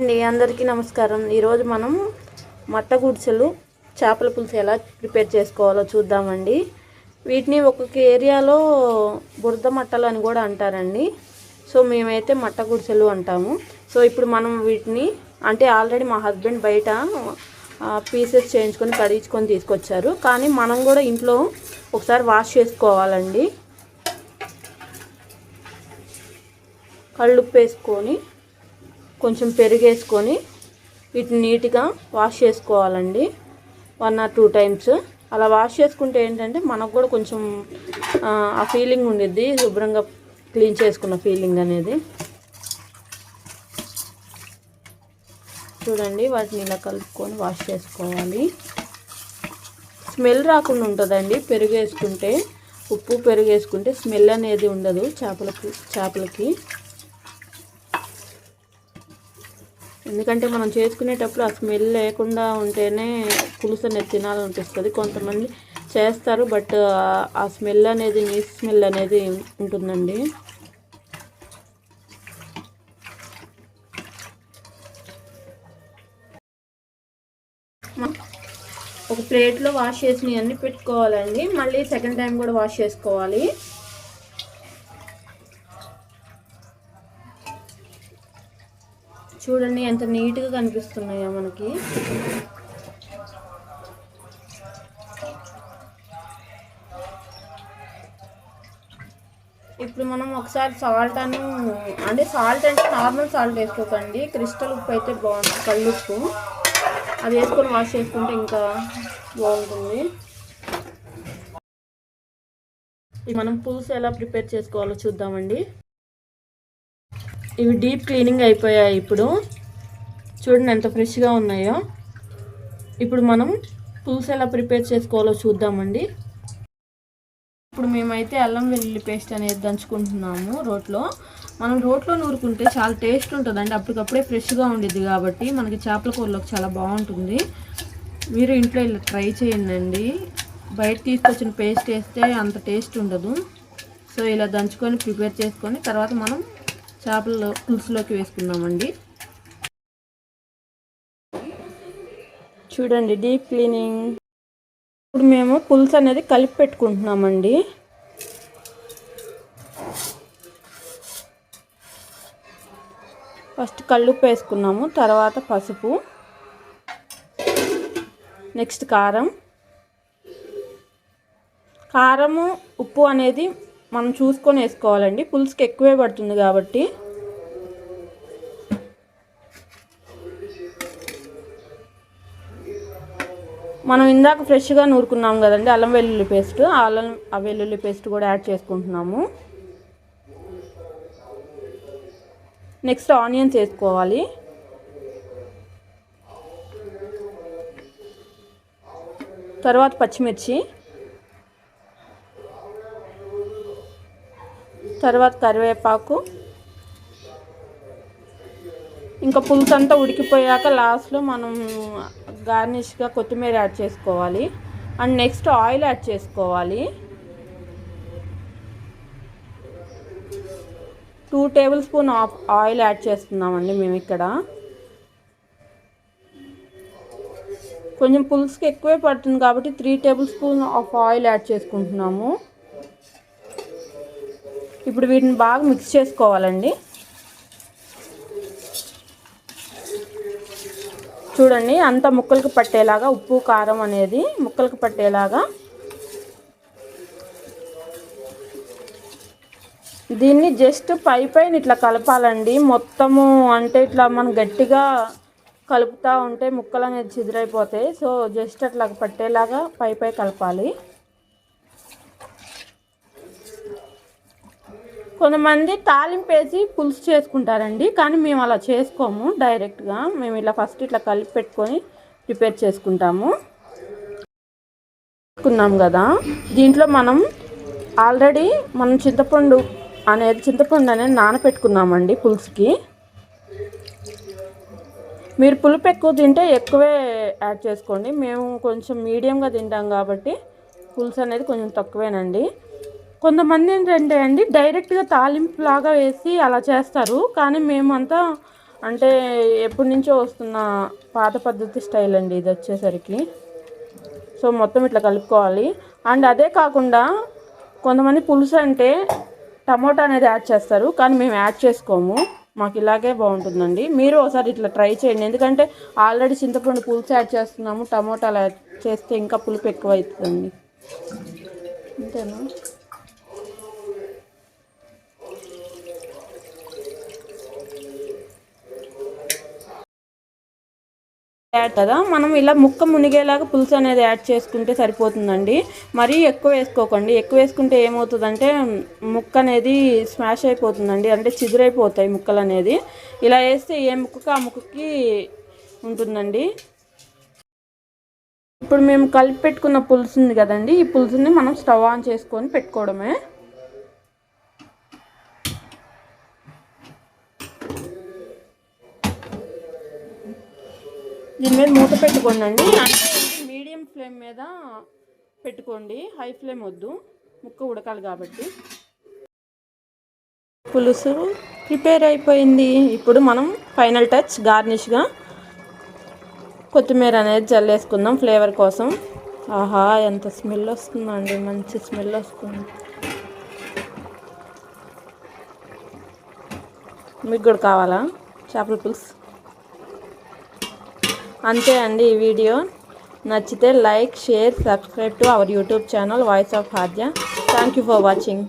అండి అందరికీ నమస్కారం. ఈరోజు మనం మట్టగుడిసెలు చేపల పులుసు ఎలా ప్రిపేర్ చేసుకోవాలో చూద్దామండి. వీటిని ఒక్కొక్క ఏరియాలో బురద మట్టలు అని కూడా అంటారండి. సో మేమైతే మట్టగుడిసెలు అంటాము. సో ఇప్పుడు మనం వీటిని అంటే ఆల్రెడీ మా హస్బెండ్ బయట పీసెస్ చేయించుకొని కడిగించుకొని తీసుకొచ్చారు. కానీ మనం కూడా ఇంట్లో ఒకసారి వాష్ చేసుకోవాలండి. కళ్ళుప్పు వేసుకొని కొంచెం పెరిగేసుకొని వీటిని నీట్గా వాష్ చేసుకోవాలండి. వన్ ఆర్ టూ టైమ్స్ అలా వాష్ చేసుకుంటే ఏంటంటే మనకు కూడా కొంచెం ఆ ఫీలింగ్ ఉండిద్ది శుభ్రంగా క్లీన్ చేసుకున్న ఫీలింగ్ అనేది. చూడండి వాటిని ఇలా కలుపుకొని వాష్ చేసుకోవాలి. స్మెల్ రాకుండా ఉంటుందండి పెరుగు వేసుకుంటే ఉప్పు పెరుగు వేసుకుంటే స్మెల్ అనేది ఉండదు చేపలకి చేపలకి. ఎందుకంటే మనం చేసుకునేటప్పుడు ఆ స్మెల్ లేకుండా ఉంటేనే పులుసు అనేది తినాలనిపిస్తుంది. కొంతమంది చేస్తారు బట్ ఆ స్మెల్ అనేది నీస్ స్మెల్ అనేది ఉంటుందండి. ఒక ప్లేట్లో వాష్ చేసినవి అన్నీ పెట్టుకోవాలండి. మళ్ళీ సెకండ్ టైం కూడా వాష్ చేసుకోవాలి. చూడండి ఎంత నీట్గా కనిపిస్తున్నాయో మనకి. ఇప్పుడు మనం ఒకసారి సాల్ట్ అని అంటే సాల్ట్ అంటే నార్మల్ సాల్ట్ వేసుకోకండి. క్రిస్టల్ ఉప్పు అయితే బాగుంటుంది కళ్ళు ఉప్పు. అది వేసుకొని వాష్ చేసుకుంటే ఇంకా బాగుంటుంది. మనం పులుసు ఎలా ప్రిపేర్ చేసుకోవాలో చూద్దామండి. ఇవి డీప్ క్లీనింగ్ అయిపోయాయి ఇప్పుడు. చూడండి ఎంత ఫ్రెష్గా ఉన్నాయో. ఇప్పుడు మనం పులుసు ఎలా ప్రిపేర్ చేసుకోవాలో చూద్దామండి. ఇప్పుడు మేమైతే అల్లం వెల్లుల్లి పేస్ట్ అనేది దంచుకుంటున్నాము రోట్లో. మనం రోట్లో నూరుకుంటే చాలా టేస్ట్ ఉంటుందండి. అప్పటికప్పుడే ఫ్రెష్గా ఉండేది కాబట్టి మనకి చేపల కూరలోకి చాలా బాగుంటుంది. మీరు ఇంట్లో ఇలా ట్రై చేయండి బయట తీసుకొచ్చిన పేస్ట్ వేస్తే అంత టేస్ట్ ఉండదు. సో ఇలా దంచుకొని ప్రిపేర్ చేసుకొని తర్వాత మనం చేపల్లో పులుసులోకి వేసుకున్నామండి చూడండి డీప్ క్లీనింగ్ ఇప్పుడు మేము పులుసు అనేది కలిపి పెట్టుకుంటున్నామండి. ఫస్ట్ కళ్ళుప్పు వేసుకున్నాము తర్వాత పసుపు నెక్స్ట్ కారం. కారము ఉప్పు అనేది మనం చూసుకొని వేసుకోవాలండి. పులుసుకి ఎక్కువే పడుతుంది కాబట్టి. మనం ఇందాక ఫ్రెష్గా నూరుకున్నాం కదండి అల్లం వెల్లుల్లి పేస్ట్. అల్లం ఆ వెల్లుల్లి పేస్ట్ కూడా యాడ్ చేసుకుంటున్నాము. నెక్స్ట్ ఆనియన్స్ వేసుకోవాలి. తర్వాత పచ్చిమిర్చి. తర్వాత కరివేపాకు. ఇంకా పులుసు అంతా ఉడికిపోయాక లాస్ట్లో మనం గార్నిష్గా కొత్తిమీర యాడ్ చేసుకోవాలి. అండ్ నెక్స్ట్ ఆయిల్ యాడ్ చేసుకోవాలి. Two tablespoon of oil add చేస్తున్నామండి మేము ఇక్కడ. కొంచెం పులుసుకి ఎక్కువే పడుతుంది కాబట్టి three tablespoon of oil add చేసుకుంటున్నాము. ఇప్పుడు వీటిని బాగా మిక్స్ చేసుకోవాలండి. చూడండి అంత ముక్కలకు పట్టేలాగా ఉప్పు కారం అనేది ముక్కలకు పట్టేలాగా. దీన్ని జస్ట్ పై పైన ఇట్లా కలపాలండి. మొత్తము అంటే ఇట్లా మనం గట్టిగా కలుపుతూ ఉంటే ముక్కలు అనేది చిదిరైపోతాయి. సో జస్ట్ అట్లా పట్టేలాగా పై పై కలపాలి. కొంతమంది తాలింపు వేసి పులుసు చేసుకుంటారండి కానీ మేము అలా చేసుకోము డైరెక్ట్గా మేము ఇలా ఫస్ట్ ఇట్లా కలిపి పెట్టుకొని ప్రిపేర్ చేసుకుంటాము. చేసుకున్నాం కదా. దీంట్లో మనం ఆల్రెడీ మనం చింతపండు అనేది చింతపండు అనేది నానపెట్టుకున్నామండి పులుసుకి. మీరు పులుపు ఎక్కువ తింటే ఎక్కువే యాడ్ చేసుకోండి. మేము కొంచెం మీడియంగా తింటాం కాబట్టి పులుసు అనేది కొంచెం తక్కువేనండి. కొంతమంది ఏంటంటే అండి డైరెక్ట్గా తాలింపు లాగా వేసి అలా చేస్తారు. కానీ మేమంతా అంటే ఎప్పటి నుంచో వస్తున్న పాత పద్ధతి స్టైల్ అండి ఇది వచ్చేసరికి. సో మొత్తం ఇట్లా కలుపుకోవాలి. అండ్ అదే కాకుండా కొంతమంది పులుసు అంటే టమోటా అనేది యాడ్ చేస్తారు. కానీ మేము యాడ్ చేసుకోము. మాకు ఇలాగే బాగుంటుందండి. మీరు ఒకసారి ఇట్లా ట్రై చేయండి. ఎందుకంటే ఆల్రెడీ చింతపండు పులుసు యాడ్ చేస్తున్నాము. టమోటాలు యాడ్ చేస్తే ఇంకా పులుపు ఎక్కువ అవుతుందండి అంతేనా? యాడ్ కదా? మనం ఇలా ముక్క మునిగేలాగా పులుసు అనేది యాడ్ చేసుకుంటే సరిపోతుందండి. మరీ ఎక్కువ వేసుకోకండి. ఎక్కువ వేసుకుంటే ఏమవుతుందంటే ముక్క అనేది స్మాష్ అయిపోతుందండి. అంటే చిదురైపోతాయి ముక్కలు అనేది. ఇలా వేస్తే ఏ ముక్కకి ఆ ముక్కకి ఉంటుందండి. ఇప్పుడు మేము కలిపి పెట్టుకున్న పులుసు ఉంది కదండి. ఈ పులుసుని మనం స్టవ్ ఆన్ చేసుకొని పెట్టుకోవడమే. దీని మీద మూత పెట్టుకోండి అంటే మీడియం ఫ్లేమ్ మీద పెట్టుకోండి. హై ఫ్లేమ్ వద్దు. ముక్క ఉడకాలి కాబట్టి. పులుసు ప్రిపేర్ అయిపోయింది. ఇప్పుడు మనం ఫైనల్ టచ్ గార్నిష్గా కొత్తిమీర అనేది జల్లేసుకుందాం ఫ్లేవర్ కోసం. ఆహా ఎంత స్మెల్ వస్తుందండి. మంచి స్మెల్ వస్తుంది. మీకు కూడా కావాలా చేపల పులుసు? అంతే అండి ఈ వీడియో. నచ్చితే like share subscribe to our YouTube channel voice of హాద్య thank you for watching.